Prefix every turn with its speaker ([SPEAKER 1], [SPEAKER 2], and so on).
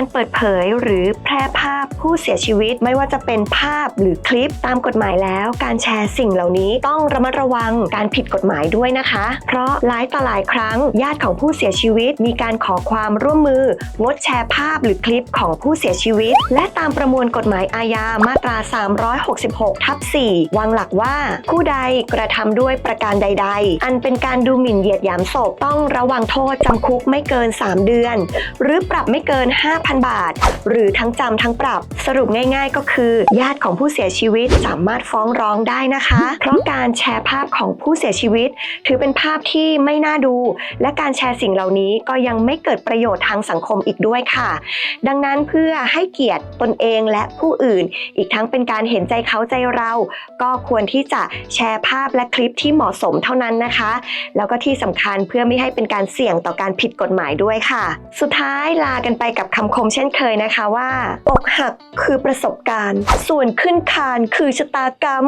[SPEAKER 1] การเปิดเผยหรือแพร่ภาพ ผู้เสียชีวิตไม่ว่าจะเป็นภาพหรือคลิปตามกฎหมายแล้ว การแชร์สิ่งเหล่านี้ต้องระมัดระวังการผิดกฎหมายด้วยนะคะ เพราะหลายต่อหลายครั้ง ญาติของผู้เสียชีวิต มีการขอความร่วมมือ งดแชร์ภาพหรือคลิปของผู้เสียชีวิต และตามประมวลกฎหมายอาญามาตรา 366 ทับ 4 วางหลักว่า ผู้ใดกระทำด้วยประการใด ๆ อันเป็นการดูหมิ่นเหยียดหยามศพต้องระวังโทษจำคุกไม่เกิน 3 เดือน หรือปรับไม่เกิน 5,000 บาท หรือทั้งจำทั้งปรับสรุปง่าย ๆ ก็คือ ญาติของผู้เสียชีวิตสามารถฟ้องร้องได้นะคะ เพราะการแชร์ภาพของผู้เสียชีวิต ถือเป็นภาพที่ไม่น่าดู และการแชร์สิ่งเหล่านี้ก็ยังไม่เกิดประโยชน์ทางสังคมอีกด้วยค่ะ ดังนั้นเพื่อให้เกียรติตนเองและผู้อื่น อีกทั้งเป็นการเห็นใจเขาใจเรา ก็ควรที่จะแชร์ภาพและคลิปที่เหมาะสมเท่านั้นนะคะ แล้วก็ที่สำคัญเพื่อไม่ให้เป็นการเสี่ยงต่อการผิดกฎหมายด้วยค่ะ สุดท้ายลากันไปกับคำคมเช่นเคยนะคะว่าอกหักคือประสบการณ์ ส่วนขึ้นคานคือชะตากรรม